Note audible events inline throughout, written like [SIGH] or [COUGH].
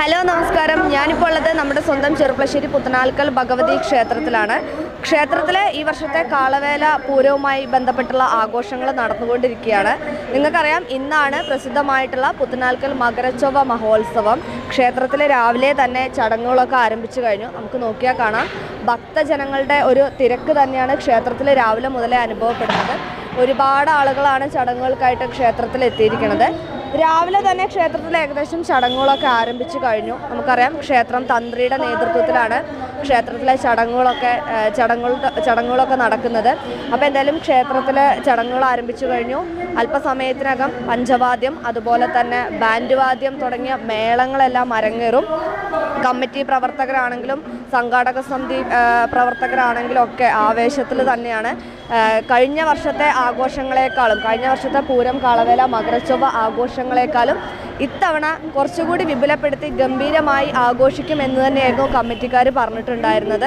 Hello നമസ്കാരം. ഞാനിപ്പോൾ ഉള്ളത് നമ്മുടെ സ്വന്തം ചെറുപ്പശ്ശേരി പുത്തനാൽക്കൽ ഭഗവതി ക്ഷേത്രത്തിലാണ്. ക്ഷേത്രത്തിലെ ഈ വർഷത്തെ കാളവേല പൂരവുമായി ബന്ധപ്പെട്ടുള്ള ആഘോഷങ്ങൾ നടന്നുകൊണ്ടിരിക്കുകയാണ്. നിങ്ങൾക്കറിയാം ഇന്നാണ് പ്രസിദ്ധമായിട്ടുള്ള പുത്തനാൽക്കൽ മകരച്ചൊവ്വ മഹോത്സവം. ക്ഷേത്രത്തിൽ രാവിലെ തന്നെ ചടങ്ങുകളൊക്കെ ആരംഭിച്ചു കഴിഞ്ഞു. നമുക്ക് നോക്കിയാൽ കാണാം. ഭക്തജനങ്ങളുടെ ഒരു തിരക്ക് തന്നെയാണ് ക്ഷേത്രത്തിൽ രാവിലെ മുതലേ അനുഭവപ്പെടുന്നത്. ഒരുപാട് ആളുകളാണ് ചടങ്ങുകൾക്കായിട്ട് ക്ഷേത്രത്തിൽ എത്തിയിരിക്കുന്നത് രാവിലെ തന്നെ ക്ഷേത്രത്തിൽ ഏകദേശം ചടങ്ങുകളൊക്കെ ആരംഭിച്ചു കഴിഞ്ഞു. നമുക്കറിയാം ക്ഷേത്രം തന്ത്രിയുടെ നേതൃത്വത്തിലാണ് ക്ഷേത്രത്തിലെ ചടങ്ങുകളൊക്കെ ചടങ്ങുകൾ ചടങ്ങുകളൊക്കെ നടക്കുന്നത്. അപ്പോൾ എന്തായാലും ക്ഷേത്രത്തിലെ ചടങ്ങുകൾ ആരംഭിച്ചു കഴിഞ്ഞു. അല്പസമയത്തിനകം പഞ്ചവാദ്യം അതുപോലെ തന്നെ ബാൻഡ് വാദ്യം തുടങ്ങിയ മേളങ്ങളെല്ലാം അരങ്ങേറും. കമ്മിറ്റി പ്രവർത്തകരാണെങ്കിലും സംഘാടക സമിതി പ്രവർത്തകരാണെങ്കിലും ഒക്കെ ആവേശത്തിൽ തന്നെയാണ്. കഴിഞ്ഞ വർഷത്തെ ആഘോഷങ്ങളെക്കാളും കഴിഞ്ഞ വർഷത്തെ പൂരം കാളവേല മകരച്ചൊവ്വ ആഘോഷങ്ങളെക്കാളും ഇത്തവണ കുറച്ചുകൂടി വിപുലപ്പെടുത്തി ഗംഭീരമായി ആഘോഷിക്കും എന്ന് തന്നെയായിരുന്നു കമ്മിറ്റിക്കാർ പറഞ്ഞിട്ടുണ്ടായിരുന്നത്.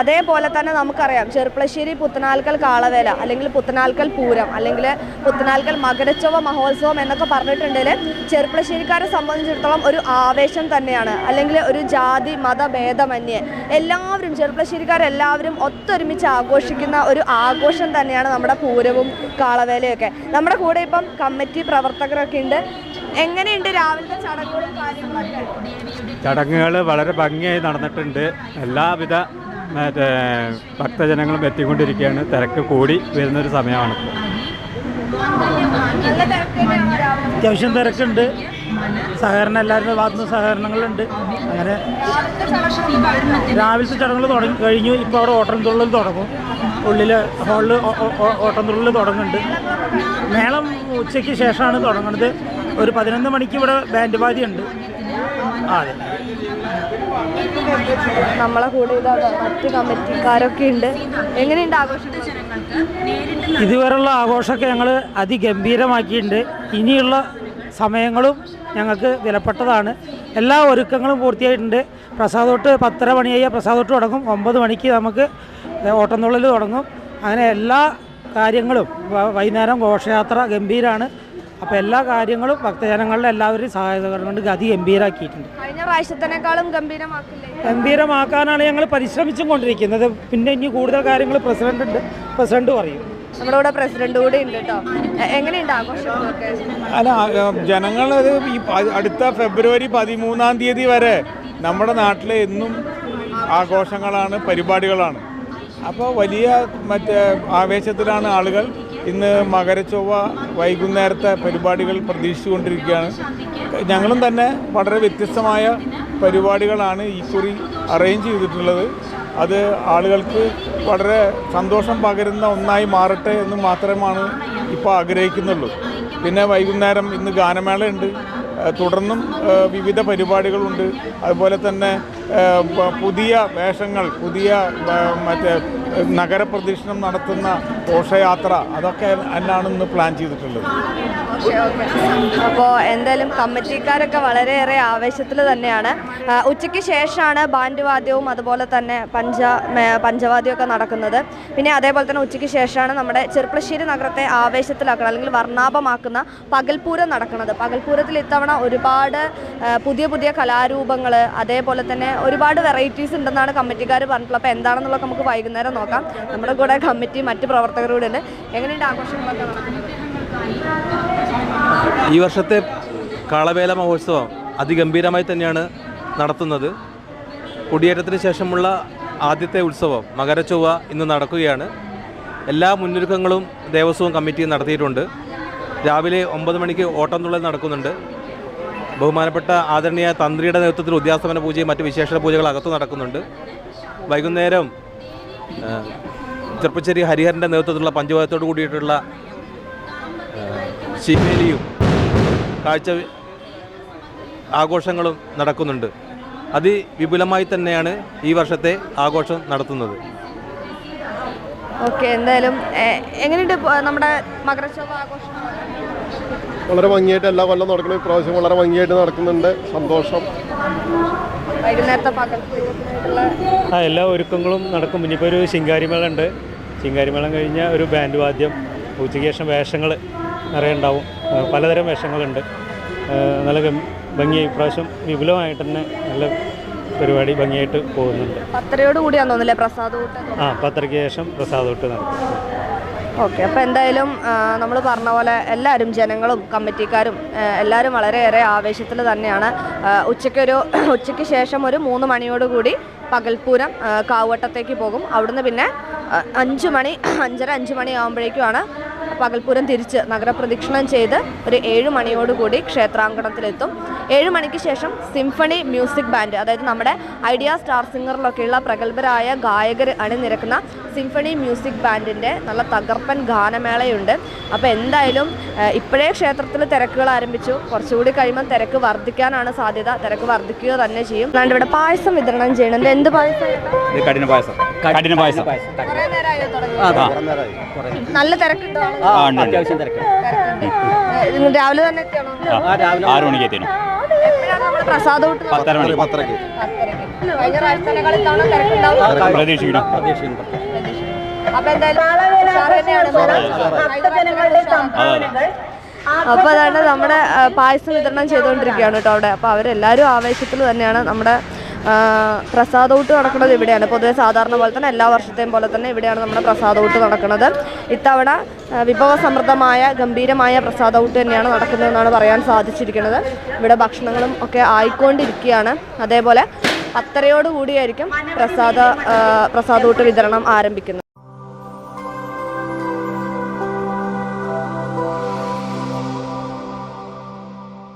അതേപോലെ തന്നെ നമുക്കറിയാം ചെറുപ്പളശ്ശേരി പുത്തനാൽക്കൽ കാളവേല അല്ലെങ്കിൽ പുത്തനാൽക്കൽ പൂരം അല്ലെങ്കിൽ പുത്തനാൽക്കൽ മകരച്ചോവ മഹോത്സവം എന്നൊക്കെ പറഞ്ഞിട്ടുണ്ടെങ്കിൽ ചെറുപ്പളശ്ശേരിക്കാരെ സംബന്ധിച്ചിടത്തോളം ഒരു ആവേശം തന്നെയാണ്. അല്ലെങ്കിൽ ഒരു ജാതി മത ഭേദമന്യേ എല്ലാവരും ചെറുപ്പളശ്ശേരിക്കാരെല്ലാവരും ഒത്തൊരുമിച്ച് ആഘോഷിക്കുന്ന ഒരു ആഘോഷം തന്നെയാണ് നമ്മുടെ പൂരവും കാളവേലയൊക്കെ. നമ്മുടെ കൂടെ ഇപ്പം കമ്മിറ്റി പ്രവർത്തകരൊക്കെ ഉണ്ട്. എങ്ങനെയുണ്ട് രാവിലത്തെ ചടങ്ങുകളും കാര്യങ്ങളൊക്കെ? ചടങ്ങുകൾ വളരെ ഭംഗിയായി നടന്നിട്ടുണ്ട്. എല്ലാവിധ മറ്റേ ഭക്തജനങ്ങളും എത്തിക്കൊണ്ടിരിക്കുകയാണ്. തിരക്ക് കൂടി വരുന്നൊരു സമയമാണ് അത്യാവശ്യം തിരക്കുണ്ട്. സഹകരണം എല്ലാവരുടെ ഭാഗത്തുനിന്ന് സഹകരണങ്ങളുണ്ട്. അങ്ങനെ രാവിലത്തെ ചടങ്ങുകൾ തുടങ്ങി കഴിഞ്ഞു. ഇപ്പോൾ അവിടെ ഹോട്ടൽ തുള്ളൽ തുടങ്ങും. ഉള്ളിൽ ഹോളിൽ ഓട്ടംതുള്ളിൽ തുടങ്ങുന്നുണ്ട്. മേളം ഉച്ചയ്ക്ക് ശേഷമാണ് തുടങ്ങുന്നത്. ഒരു പതിനൊന്ന് മണിക്ക് ഇവിടെ ബാൻഡ് വാദ്യമുണ്ട് ഉണ്ട് അതെ. നമ്മളെ കൂടെ മറ്റ് കമ്മിറ്റിക്കാരൊക്കെ ഉണ്ട്. എങ്ങനെയുണ്ട് ആഘോഷം ഇതുവരെയുള്ള ആഘോഷമൊക്കെ ഞങ്ങൾ അതിഗംഭീരമാക്കിയിട്ടുണ്ട്. ഇനിയുള്ള സമയങ്ങളും ഞങ്ങൾക്ക് വിലപ്പെട്ടതാണ്. എല്ലാ ഒരുക്കങ്ങളും പൂർത്തിയായിട്ടുണ്ട്. പ്രസാദോട്ട് പത്തര മണിയായ പ്രസാദോട്ട് തുടങ്ങും. ഒമ്പത് മണിക്ക് നമുക്ക് ഓട്ടംതുള്ളൽ തുടങ്ങും. അങ്ങനെ എല്ലാ കാര്യങ്ങളും വൈകുന്നേരം ഘോഷയാത്ര ഗംഭീരമാണ് അപ്പോൾ എല്ലാ കാര്യങ്ങളും ഭക്തജനങ്ങളുടെ എല്ലാവരും സഹായകരണം കൊണ്ട് അതിഗംഭീരാക്കിയിട്ടുണ്ട് കഴിഞ്ഞ പ്രാവശ്യത്തിനേക്കാളും ഗംഭീരമാക്കില്ല? ഗംഭീരമാക്കാനാണ് ഞങ്ങൾ പരിശ്രമിച്ചും കൊണ്ടിരിക്കുന്നത്. പിന്നെ ഇനി കൂടുതൽ കാര്യങ്ങൾ പ്രസിഡന്റ് ഉണ്ട്. പ്രസിഡന്റ് പറയും. നമ്മുടെ കൂടെ പ്രസിഡന്റ് കൂടെ ഉണ്ട് കേട്ടോ. എ- എങ്ങനെയുണ്ട് ആഘോഷങ്ങളൊക്കെ? അല്ല ജനങ്ങളത് ഈ അടുത്ത ഫെബ്രുവരി പതിമൂന്നാം തീയതി വരെ നമ്മുടെ നാട്ടിലെ എന്നും ആഘോഷങ്ങളാണ് പരിപാടികളാണ്. അപ്പോൾ വലിയ മറ്റേ ആവേശത്തിലാണ് ആളുകൾ ഇന്ന് മകരച്ചൊവ്വ വൈകുന്നേരത്തെ പരിപാടികൾ പ്രതീക്ഷിച്ചുകൊണ്ടിരിക്കുകയാണ്. ഞങ്ങളും തന്നെ വളരെ വ്യത്യസ്തമായ പരിപാടികളാണ് ഈ കുറി അറേഞ്ച് ചെയ്തിട്ടുള്ളത്. അത് ആളുകൾക്ക് വളരെ സന്തോഷം പകരുന്ന ഒന്നായി മാറട്ടെ എന്ന് മാത്രമാണ് ഇപ്പോൾ ആഗ്രഹിക്കുന്നുള്ളൂ. പിന്നെ വൈകുന്നേരം ഇന്ന് ഗാനമേള ഉണ്ട് ഏഹ് തുടർന്നും വിവിധ പരിപാടികളുണ്ട്. അതുപോലെ തന്നെ പുതിയ വേഷങ്ങൾ പുതിയ മറ്റേ നഗരപ്രദക്ഷിണം നടത്തുന്ന ഘോഷയാത്ര അതൊക്കെ എന്നാണ് ഇന്ന് പ്ലാൻ ചെയ്തിട്ടുള്ളത്. അപ്പോൾ എന്തായാലും കമ്മിറ്റിക്കാരൊക്കെ വളരെയേറെ ആവേശത്തിൽ തന്നെയാണ്. ഉച്ചയ്ക്ക് ശേഷമാണ് ബാൻഡ് വാദ്യവും അതുപോലെ തന്നെ പഞ്ച പഞ്ചവാദ്യമൊക്കെ നടക്കുന്നത്. പിന്നെ അതേപോലെ തന്നെ ഉച്ചയ്ക്ക് ശേഷമാണ് നമ്മുടെ ചെറുപ്പശ്ശേരി നഗരത്തെ ആവേശത്തിലാക്കണം അല്ലെങ്കിൽ വർണാഭമാക്കുന്ന പകൽപൂരം നടക്കുന്നത്. പകൽപൂരത്തിൽ ഇത്തവണ ഒരുപാട് പുതിയ പുതിയ കലാരൂപങ്ങൾ അതേപോലെ തന്നെ ഒരുപാട് വെറൈറ്റീസ് ഉണ്ടെന്നാണ് കമ്മിറ്റിക്കാർ പറഞ്ഞിട്ടുള്ളത്. അപ്പോൾ എന്താണെന്നുള്ളത് നമുക്ക് വൈകുന്നേരം നോക്കാം. നമ്മുടെ കൂടെ കമ്മിറ്റി മറ്റ് പ്രവർത്തകരോട് ഉണ്ട് എങ്ങനെയുണ്ട് ആഘോഷങ്ങളൊക്കെ ഈ വർഷത്തെ കാളവേല മഹോത്സവം അതിഗംഭീരമായി തന്നെയാണ് നടത്തുന്നത്. കുടിയേറ്റത്തിന് ശേഷമുള്ള ആദ്യത്തെ ഉത്സവം മകരച്ചൊവ്വ ഇന്ന് നടക്കുകയാണ്. എല്ലാ മുന്നൊരുക്കങ്ങളും ദേവസ്വം കമ്മിറ്റി നടത്തിയിട്ടുണ്ട്. രാവിലെ ഒമ്പത് മണിക്ക് ഓട്ടം ഓട്ടംതുള്ളൽ നടക്കുന്നുണ്ട്. ബഹുമാനപ്പെട്ട ആദരണീയ തന്ത്രിയുടെ നേതൃത്വത്തിൽ ഉദ്യാസ്തമന പൂജയും മറ്റ് വിശേഷ പൂജകൾ അകത്ത് നടക്കുന്നുണ്ട്. വൈകുന്നേരം ചെറുപ്പശ്ശേരി ഹരിഹരന്റെ നേതൃത്വത്തിലുള്ള പഞ്ചായത്തോട് കൂടിയിട്ടുള്ള ശിവേലിയും കാഴ്ച ആഘോഷങ്ങളും നടക്കുന്നുണ്ട്. അതിവിപുലമായി തന്നെയാണ് ഈ വർഷത്തെ ആഘോഷം നടത്തുന്നത്. ഓക്കെ എന്തായാലും എങ്ങനെയുണ്ട് നമ്മുടെ മകരശോഭ ആഘോഷം? വളരെ ഭംഗിയായിട്ട് എല്ലാ കൊല്ലം നടക്കുന്ന. ഇപ്രാവശ്യം വളരെ ഭംഗിയായിട്ട് നടക്കുന്നുണ്ട്. സന്തോഷം. വൈകുന്നേരത്തെ ആ എല്ലാ ഒരുക്കങ്ങളും നടക്കും. ഇനിയിപ്പോൾ ഒരു ശിങ്കാരിമേള ഉണ്ട് ശിങ്കാരിമേളം കഴിഞ്ഞാൽ ഒരു ബാൻഡ് വാദ്യം ഉച്ചയ്ക്ക് ശേഷം വേഷങ്ങൾ നിറയെ ഉണ്ടാവും. പലതരം വേഷങ്ങളുണ്ട്. നല്ല ഭംഗി ഭംഗിയായി ഇപ്രാവശ്യം വിപുലമായിട്ട് തന്നെ നല്ല പരിപാടി ഭംഗിയായിട്ട് പോകുന്നുണ്ട്. പത്തരയോട് തോന്നുന്നില്ലേ പ്രസാദ് ഊട്ട് ആ പത്തരയ്ക്ക് ശേഷം പ്രസാദോട്ട് നടക്കും. ഓക്കെ അപ്പോൾ എന്തായാലും നമ്മൾ പറഞ്ഞ പോലെ എല്ലാവരും ജനങ്ങളും കമ്മിറ്റിക്കാരും എല്ലാവരും വളരെയേറെ ആവേശത്തിൽ തന്നെയാണ്. ഉച്ചയ്ക്കൊരു [CLEARS THROAT] ഉച്ചയ്ക്ക് ശേഷം ഒരു മൂന്ന് മണിയോടുകൂടി പകൽപ്പൂരം കാവട്ടത്തേക്ക് പോകും. അവിടുന്ന് പിന്നെ അഞ്ച് മണി [CLEARS THROAT] അഞ്ചര അഞ്ച് മണി ആകുമ്പോഴേക്കുമാണ് പകൽപ്പൂരം തിരിച്ച് നഗരപ്രദക്ഷിണം ചെയ്ത് ഒരു ഏഴ് മണിയോടുകൂടി ക്ഷേത്രാങ്കണത്തിലെത്തും. ഏഴ് മണിക്ക് ശേഷം സിംഫണി മ്യൂസിക് ബാൻഡ് അതായത് നമ്മുടെ ഐഡിയ സ്റ്റാർ സിംഗറിലൊക്കെയുള്ള പ്രഗത്ഭരായ ഗായകർ അണിനിരക്കുന്ന സിംഫണി മ്യൂസിക് ബാൻഡിന്റെ നല്ല തകർപ്പൻ ഗാനമേളയുണ്ട്. അപ്പോൾ എന്തായാലും ഇപ്പോഴേ ക്ഷേത്രത്തിൽ തിരക്കുകൾ ആരംഭിച്ചു. കുറച്ചുകൂടി കഴിയുമ്പോൾ തിരക്ക് വർദ്ധിക്കാനാണ് സാധ്യത. തിരക്ക് വർദ്ധിക്കുക തന്നെ ചെയ്യും. അല്ലാണ്ട് ഇവിടെ പായസം വിതരണം ചെയ്യണം. എന്ത് പായസം? കഠിന പായസം. കഠിന പായസം. നല്ല തിരക്കുണ്ടോ? ആ ഉണ്ട് ഉണ്ട്. രാവിലെ തന്നെ എത്തിയാണോ? ആറ് മണിക്ക് പ്രസാദം പത്തര മണി. തിരക്കുണ്ടാവും പ്രതീക്ഷിക്കണം അപ്പൊ എന്തായാലും അതാണ് നമ്മുടെ പായസം വിതരണം ചെയ്തുകൊണ്ടിരിക്കുകയാണ് കേട്ടോ അവിടെ. അപ്പൊ അവരെല്ലാവരും ആവേശത്തിൽ തന്നെയാണ് നമ്മുടെ പ്രസാദോട്ട് നടക്കുന്നത് ഇവിടെയാണ്. പൊതുവെ സാധാരണ പോലെ തന്നെ എല്ലാ വർഷത്തെയും പോലെ തന്നെ ഇവിടെയാണ് നമ്മുടെ പ്രസാദോട്ട് നടക്കുന്നത്. ഇത്തവണ വിഭവസമൃദ്ധമായ ഗംഭീരമായ പ്രസാദോട്ട് തന്നെയാണ് നടക്കുന്നതെന്നാണ് പറയാൻ സാധിച്ചിരിക്കുന്നത്. ഇവിടെ ഭക്ഷണങ്ങളും ഒക്കെ ആയിക്കൊണ്ടിരിക്കുകയാണ്. അതേപോലെ പത്തരയോടുകൂടിയായിരിക്കും പ്രസാദ പ്രസാദോട്ട് വിതരണം ആരംഭിക്കുന്നത്.